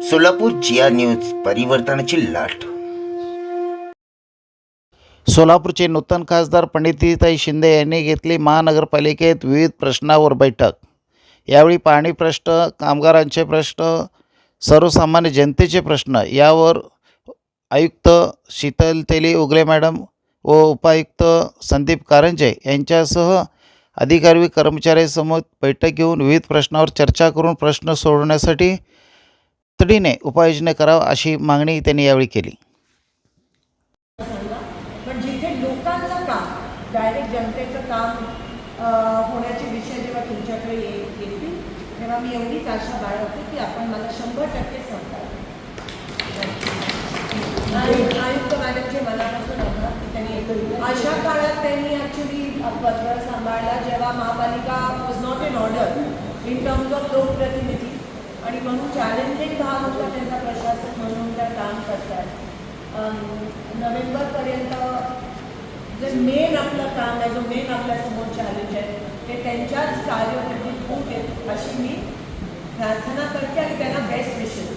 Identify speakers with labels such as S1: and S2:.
S1: सोलापूर जिया news परिवर्तनाची लाट.
S2: सोलापूरचे नूतन खासदार पंडितीताई शिंदे यांनी घेतली महानगरपालिकेत विविध प्रश्नावर बैठक. यावेळी पाणी प्रश्न कामगारांचे प्रश्न सर्वसामान्य जनतेचे प्रश्न यावर आयुक्त शीतल तेली उगले मॅडम व उपायुक्त संदीप कारंजे यांच्यासह अधिकारी कर्मचाऱ्यांसमोर बैठक घेऊन विविध प्रश्नावर चर्चा करून प्रश्न सोडवण्यासाठी तातडीने उपाययोजना करावं अशी मागणी त्यांनी यावेळी केली.
S3: पण जिथे लोकांचं काम डायरेक्ट जनतेचं काम अ, होण्याचे विषय जेव्हा तुमच्याकडे येतील तेव्हा मी एवढीच आशा बाळगते की आपण मला शंभर टक्के सहकार्य आयुक्त मॅडमचे मनापासून आभार त्यांनी अशा काळात त्यांनी ॲक्च्युली पत्र सांभाळला जेव्हा महापालिका was not in order in terms of लोकप्रतिनिधी नोव्हेंबरपर्यंत जे मेन आपलं काम आहे जो मेन आपल्यासमोर चॅलेंज आहे ते त्यांच्याच कार्यपद्धतीत होत आहेत अशी मी प्रार्थना करते आणि त्यांना बेस्ट विशेष